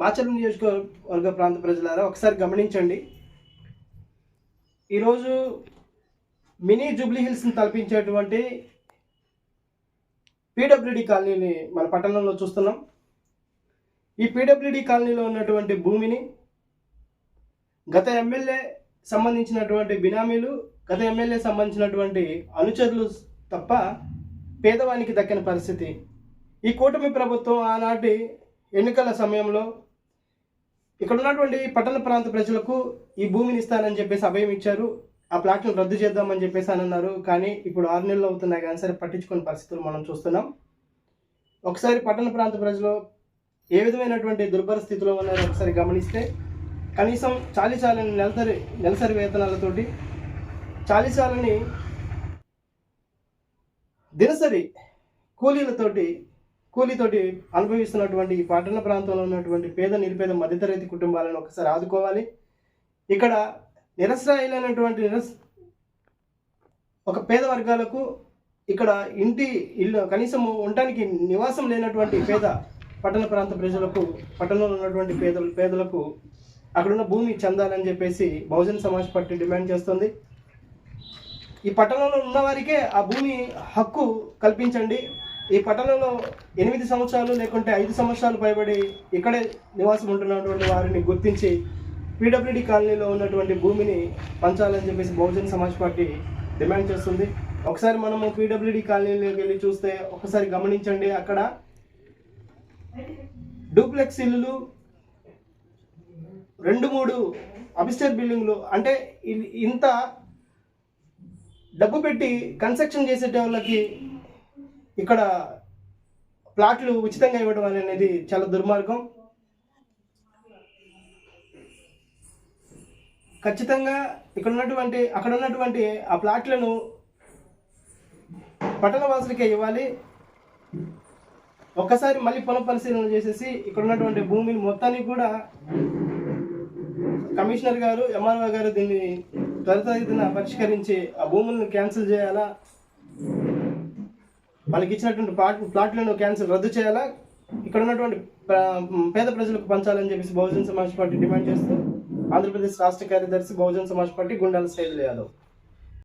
మాచర్ల నియోజకవర్గ ప్రాంత ప్రజలారా ఒకసారి గమనించండి. ఈరోజు మినీ జూబ్లీ హిల్స్ని తలపించేటువంటి పీడబ్ల్యూడి కాలనీని మన పట్టణంలో చూస్తున్నాం. ఈ పీడబ్ల్యూడి కాలనీలో ఉన్నటువంటి భూమిని గత ఎమ్మెల్యే సంబంధించినటువంటి బినామీలు గత ఎమ్మెల్యే సంబంధించినటువంటి అనుచరులు తప్ప పేదవానికి దక్కిన పరిస్థితి. ఈ కూటమి ప్రభుత్వం ఆనాటి ఎన్నికల సమయంలో ఇక్కడ ఉన్నటువంటి పట్టణ ప్రాంత ప్రజలకు ఈ భూమిని ఇస్తానని చెప్పేసి అభయం ఇచ్చారు. ఆ ప్లాట్ను రద్దు చేద్దామని చెప్పేసి అని అన్నారు. కానీ ఇప్పుడు ఆరు నెలలు అవుతున్నాయి కానీ సరే పట్టించుకునే పరిస్థితులు మనం చూస్తున్నాం. ఒకసారి పట్టణ ప్రాంత ప్రజలు ఏ విధమైనటువంటి దుర్భర స్థితిలో ఉన్నారో ఒకసారి గమనిస్తే కనీసం చాలీచాలని నెలసరి నెలసరి వేతనాలతోటి చాలీచాలని దినసరి కూలీలతోటి కూలీతోటి అనుభవిస్తున్నటువంటి ఈ పట్టణ ప్రాంతంలో ఉన్నటువంటి పేద నిరుపేద మధ్యతరగతి కుటుంబాలను ఒకసారి ఆదుకోవాలి. ఇక్కడ నిరసరాయిలైనటువంటి నిరస్ ఒక పేద వర్గాలకు ఇక్కడ ఇంటి ఇల్లు కనీసం ఉండటానికి నివాసం లేనటువంటి పేద పట్టణ ప్రాంత ప్రజలకు పట్టణంలో ఉన్నటువంటి పేద పేదలకు అక్కడున్న భూమి చెందాలని చెప్పేసి బహుజన సమాజ్ పార్టీ డిమాండ్ చేస్తుంది. ఈ పట్టణంలో ఉన్న వారికే ఆ భూమి హక్కు కల్పించండి. ఈ పట్టణంలో ఎనిమిది సంవత్సరాలు లేకుంటే ఐదు సంవత్సరాలు పైబడి ఇక్కడే నివాసం ఉంటున్నటువంటి వారిని గుర్తించి పీడబ్ల్యూడి కాలనీలో ఉన్నటువంటి భూమిని పంచాలని చెప్పేసి బహుజన సమాజ్ పార్టీ డిమాండ్ చేస్తుంది. ఒకసారి మనము పీడబ్ల్యూడి కాలనీలోకి వెళ్ళి చూస్తే ఒకసారి గమనించండి అక్కడ డూప్లెక్స్ ఇల్లులు రెండు మూడు అబిస్టర్ బిల్డింగ్లు అంటే ఇంత డబ్బు పెట్టి కన్స్ట్రక్షన్ చేసేట వాళ్ళకి ఇక్కడ ప్లాట్లు ఉచితంగా ఇవ్వడం అనేది చాలా దుర్మార్గం. ఖచ్చితంగా ఇక్కడ ఉన్నటువంటి అక్కడ ఉన్నటువంటి ఆ ప్లాట్లను పట్టణ వాసులకే ఇవ్వాలి. ఒక్కసారి మళ్ళీ పునః పరిశీలన చేసేసి ఇక్కడ ఉన్నటువంటి భూమిని మొత్తాన్ని కూడా కమిషనర్ గారు ఎంఆర్ఓ గారు దీన్ని త్వరితగతిన పరిష్కరించి ఆ భూములను క్యాన్సిల్ చేయాలా? వాళ్ళకి ఇచ్చినటువంటి ప్లాట్ ప్లాట్లను క్యాన్సిల్ రద్దు చేయాలా? ఇక్కడ ఉన్నటువంటి పేద ప్రజలకు పంచాలని చెప్పేసి బహుజన్ సమాజ్ పార్టీ డిమాండ్ చేస్తూ ఆంధ్రప్రదేశ్ రాష్ట్ర కార్యదర్శి బహుజన్ సమాజ్ పార్టీ గుండాల శైలి యాదవ్.